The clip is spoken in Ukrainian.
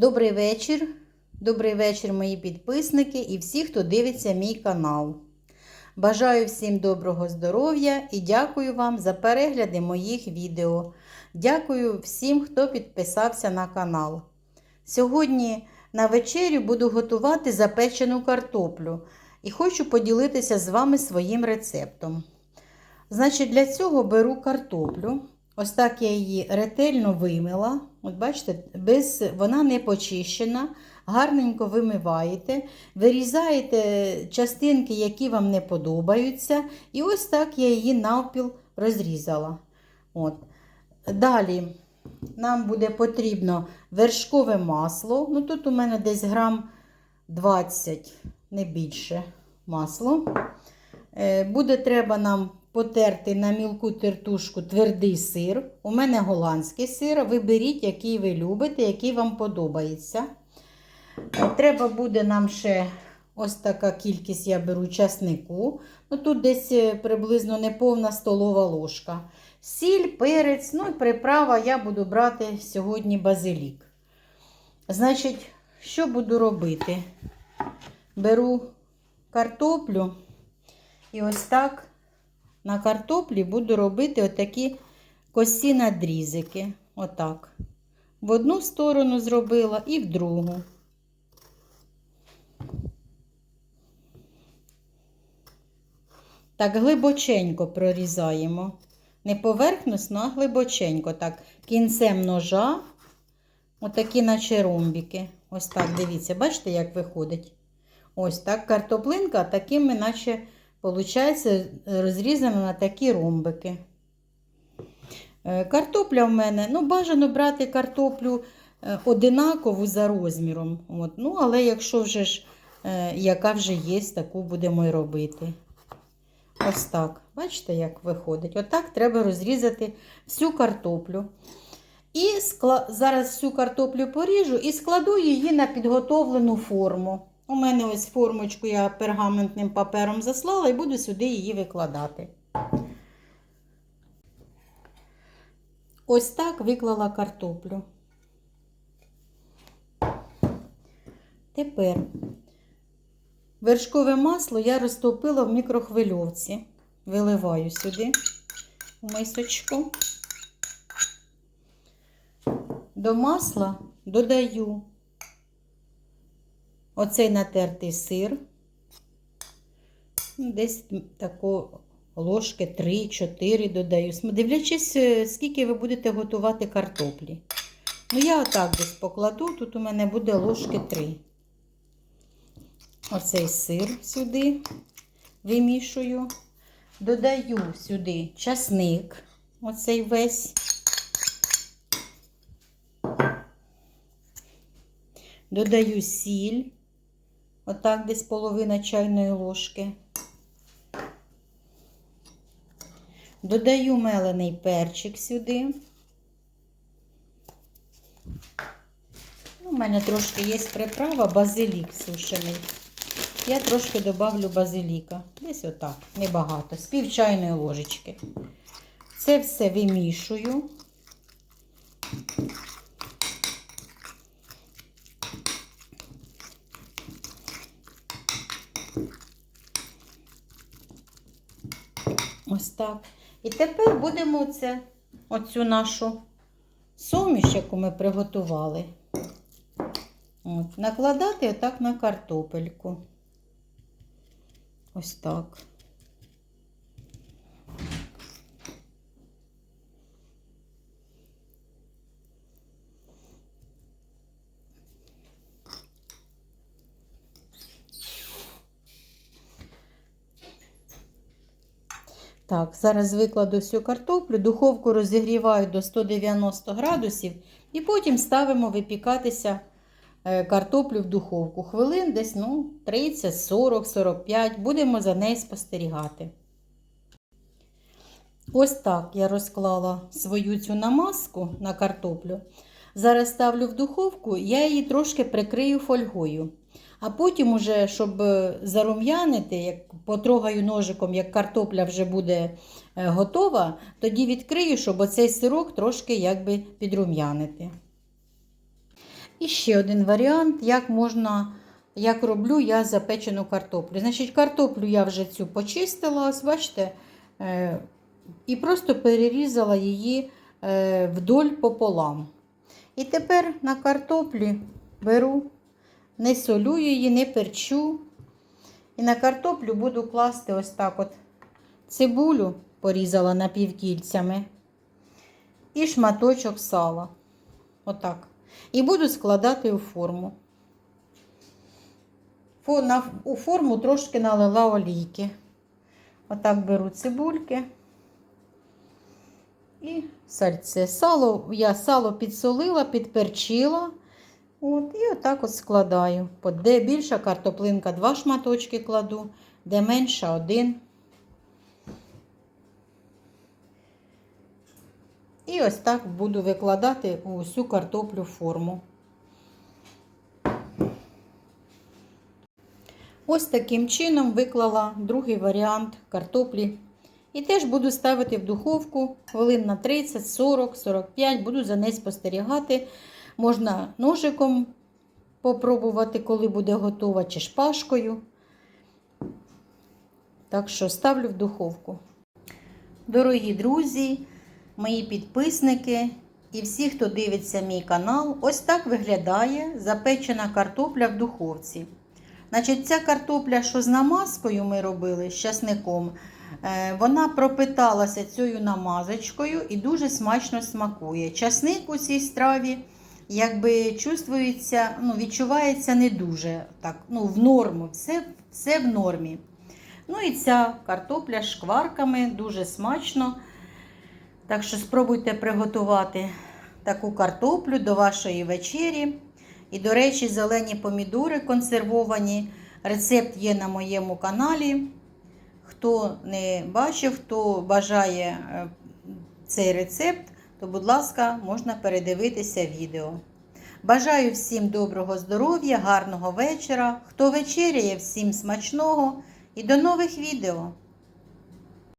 Добрий вечір. Добрий вечір, мої підписники і всі, хто дивиться мій канал. Бажаю всім доброго здоров'я і дякую вам за перегляди моїх відео. Дякую всім, хто підписався на канал. Сьогодні на вечерю буду готувати запечену картоплю і хочу поділитися з вами своїм рецептом. Значить, для цього беру картоплю. Ось так я її ретельно вимила. От бачите, без, вона не почищена. Гарненько вимиваєте, вирізаєте частинки, які вам не подобаються. І ось так я її навпіл розрізала. От. Далі нам буде потрібно вершкове масло. Ну, Тут у мене десь грам 20, не більше масло. Е, Буде треба нам потерти на мілку тертушку твердий сир. У мене голландський сир. Ви беріть, який ви любите, який вам подобається. Треба буде нам ще ось така кількість я беру часнику. Ну, Тут десь е, приблизно неповна столова ложка. Сіль, перець, ну і приправа я буду брати сьогодні базилік. Значить, що буду робити? Беру картоплю і ось так на картоплі буду робити отакі косі надрізики. Отак. В одну сторону зробила і в другу. Так, глибоченько прорізаємо. Не поверхносно, а глибоченько. Так, кінцем ножа, отакі наче ромбіки. Ось так, дивіться, бачите, як виходить? Ось так картоплинка такими, наче, виходить, розрізана на такі ромбики. Е, Картопля в мене, ну, бажано брати картоплю е, одинакову за розміром. От. Ну, але якщо вже ж, е, яка вже є, таку будемо й робити. Ось так. Бачите, як виходить? Отак треба розрізати всю картоплю. І скла... зараз всю картоплю поріжу і складу її на підготовлену форму. У мене ось формочку я пергаментним папером заслала і буду сюди її викладати. Ось так виклала картоплю. Тепер вершкове масло я розтопила в мікрохвильовці. Виливаю сюди в мисочку. До масла додаю оцей натертий сир. Ну, Десь тако ложки 3-4 додаю. Дивлячись, е, скільки ви будете готувати картоплі. Ну, я отак десь покладу, тут у мене буде ложки 3. Оцей сир сюди вимішую. Додаю сюди часник, оцей весь. Додаю сіль, отак десь половина чайної ложки. Додаю мелений перчик сюди. У мене трошки є приправа, базилік сушений. Я трошки добавлю базиліка. Десь отак, небагато, з пів чайної ложечки. Це все вимішую. Ось так. І тепер будемо це, оцю нашу суміш, яку ми приготували, от, накладати отак на картопельку. Ось так. Так, зараз викладу всю картоплю, духовку розігріваю до 190 градусів і потім ставимо випікатися е, картоплю в духовку. Хвилин десь ну, 30, 40, 45. Будемо за нею спостерігати. Ось так я розклала свою цю намазку на картоплю. Зараз ставлю в духовку, я її трошки прикрию фольгою. А потім, уже, щоб е, зарум'янити, як потрогаю ножиком, як картопля вже буде е, готова, тоді відкрию, щоб оцей сирок трошки якби підрум'янити. І ще один варіант, як можна, як роблю я запечену картоплю. Значить, картоплю я вже цю почистила, ось бачите, е, і просто перерізала її вдоль пополам. І тепер на картоплі беру, не солю її, не перчу. І на картоплю буду класти ось так от цибулю, порізала напівкільцями, і шматочок сала. Отак. І буду складати у форму. У форму трошки налила олійки. Отак беру цибульки і сальце. Сало, я сало підсолила, підперчила. От, і отак от складаю. Де більша картоплинка, два шматочки кладу, де менша один. І ось так буду викладати у всю картоплю форму. Ось таким чином виклала другий варіант картоплі. І теж буду ставити в духовку хвилин на 30, 40, 45. Буду за нею спостерігати. Можна ножиком попробувати, коли буде готова, чи шпажкою. Так що ставлю в духовку. Дорогі друзі, мої підписники і всі, хто дивиться мій канал, ось так виглядає запечена картопля в духовці. Значить, ця картопля, що з намазкою ми робили з часником, е, вона пропиталася цією намазочкою і дуже смачно смакує. Часник у цій страві якби чувствується, ну, відчувається не дуже так, ну, в норму, все, все в нормі. Ну і ця картопля з шкварками дуже смачно. Так що спробуйте приготувати таку картоплю до вашої вечері. І, до речі, зелені помідори консервовані. Рецепт є на моєму каналі. Хто не бачив, хто бажає е, цей рецепт, то, будь ласка, можна передивитися відео. Бажаю всім доброго здоров'я, гарного вечора. Хто вечеряє, всім смачного і до нових відео!